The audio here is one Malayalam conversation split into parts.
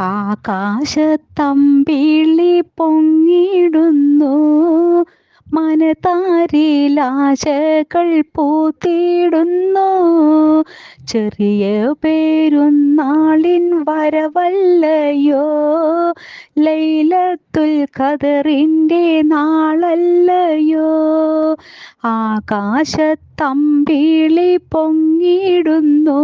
ആകാശത്തമ്പിളി പൊങ്ങിടുന്നു മനതാരിലാശകൾ പൂത്തിടുന്നു ചെറിയ പേരുന്നാളിൻ വരവല്ലയോ. ലൈലത്തുൽ കതറിന്റെ നാളല്ലയോ. ആകാശത്തമ്പിളി പൊങ്ങിടുന്നു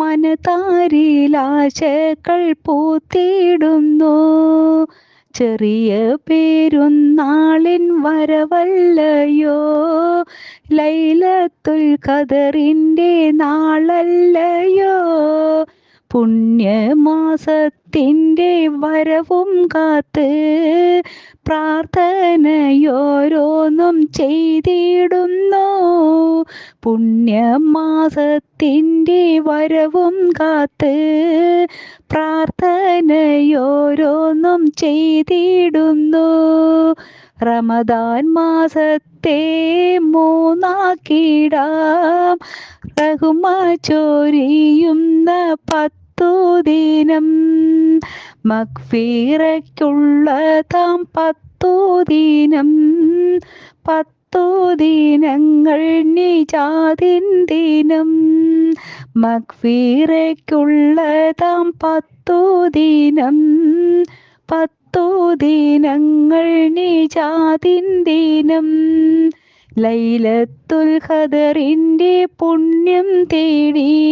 മനതാരിലാശകൾ പൂത്തിയിടുന്നു. ചെറിയ പേരുന്നാളിൻ വരവല്ലയോ? ലൈലത്തുൽ ഖദറിന്റെ നാളല്ലയോ? പുണ്യമാസത്തിന്റെ വരവും കാത്ത് പ്രാർത്ഥനയോരോന്നും ചെയ്തിടുന്നു. പുണ്യമാസത്തിന്റെ വരവും കാത്ത് പ്രാർത്ഥനയോരോന്നും ചെയ്തിടുന്നു. റമദാൻ മാസത്തെ മൂന്നാക്കിടാം. റഹുമ ചോരിയുന്ന പത്തു ദിനം. മക്ഫീറയ്ക്കുള്ളതാം പത്തു ദീനം. പത്തു ദീനങ്ങൾ നിജാതിൻ ദിനം. മക്ഫീറയ്ക്കുള്ളതാം പത്തു ദീനം. പത്തു ദീനങ്ങൾ നിജാതിൻ ദീനം. ലൈലത്തുൽ ഖദറിന്റെ പുണ്യം തേടി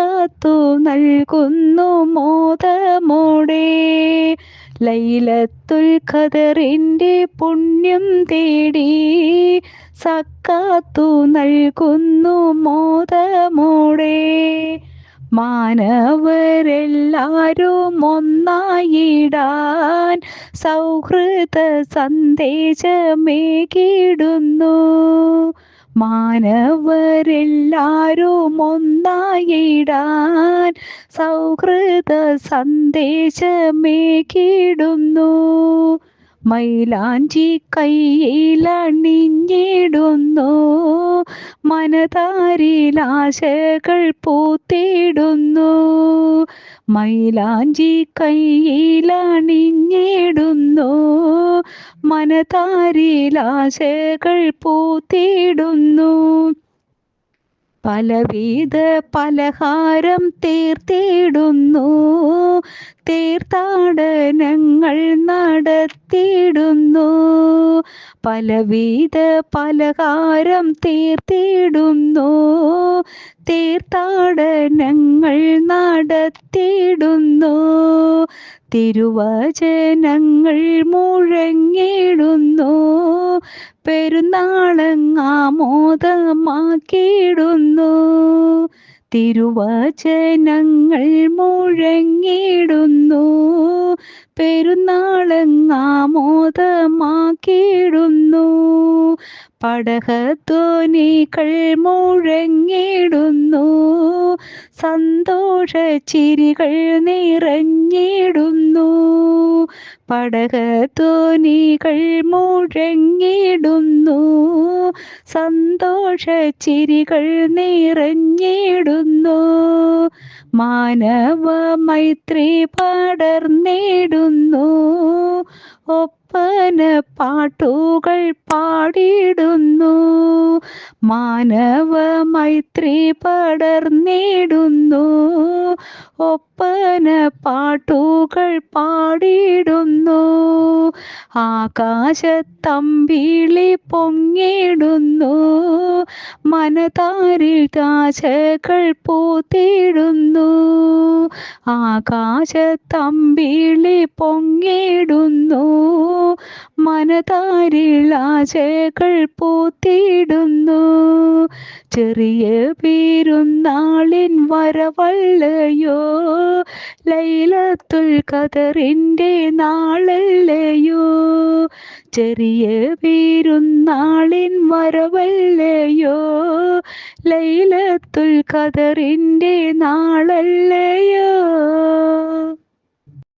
സക്കാത്തു നൽകുന്നു മോദമോടെ. ലൈലത്തുൽ ഖദറിന്റെ പുണ്യം തേടി സക്കാത്തു നൽകുന്നു മോദമോടെ. മാനവരെല്ലാരും ഒന്നായിടാൻ സൗഹൃദ സന്ദേശമേകിടുന്നു. മാനവരെല്ലാരും ഒന്നായിടാൻ സൗഹൃദ സന്ദേശമേകിടുന്നു. മൈലാഞ്ചി കയ്യിലണിഞ്ഞിടുന്നു മനതാരിലാശകൾ പൂത്തിടുന്നു. മൈലാഞ്ചി കയ്യിലണിഞ്ഞിടുന്നു മനതാരിലാശകൾ പൂത്തിടുന്നു പലവിധ പലഹാരം തീർത്തിടുന്നു തീർത്ഥാടനങ്ങൾ നടത്തിയിടുന്നു. പലവിധ പലഹാരം തീർത്തിടുന്നു തീർത്ഥാടനങ്ങൾ നടത്തിയിടുന്നു തിരുവചനങ്ങൾ മുഴങ്ങിടുന്നു പെരുന്നാളങ്ങാമോദമാക്കിയിടുന്നു. തിരുവചനങ്ങൾ മുഴങ്ങിടുന്നു പെരുന്നാളങ്ങാമോദമാക്കിയിടുന്നു. പടഹത്തോനികൾ മുഴങ്ങിടുന്നു സന്തോഷ ചിരികൾ നിറഞ്ഞിടുന്നു. പടഹധ്വനികൾ മുഴങ്ങിടുന്നു സന്തോഷ ചിരികൾ നിറഞ്ഞിടുന്നു. മാനവ മൈത്രി പടർന്നിടുന്നു. ഒപ്പന പാട്ടുകൾ പാടിടുന്നു മാനവ മൈത്രി പടർന്നിടുന്നു ഒപ്പന പാട്ടുകൾ പാടിയിടുന്നു. ആകാശത്തമ്പിളി പൊങ്ങിടുന്നു മനതാരിൽ കാശകൾ പൂത്തിടുന്നു ആകാശത്തമ്പിളി പൊങ്ങിടുന്നു മനതാരിൽ പൂത്തിയിടുന്നു. ചെറിയ പേരുന്നാളിൻ വരവല്ലയോ. ലൈലത്തുൽ ഖദറിന്റെ നാളല്ലയോ. ചെറിയ പേരുന്നാളിൻ വരവല്ലയോ. ലൈലത്തുൽ ഖദറിന്റെ നാളല്ലയോ.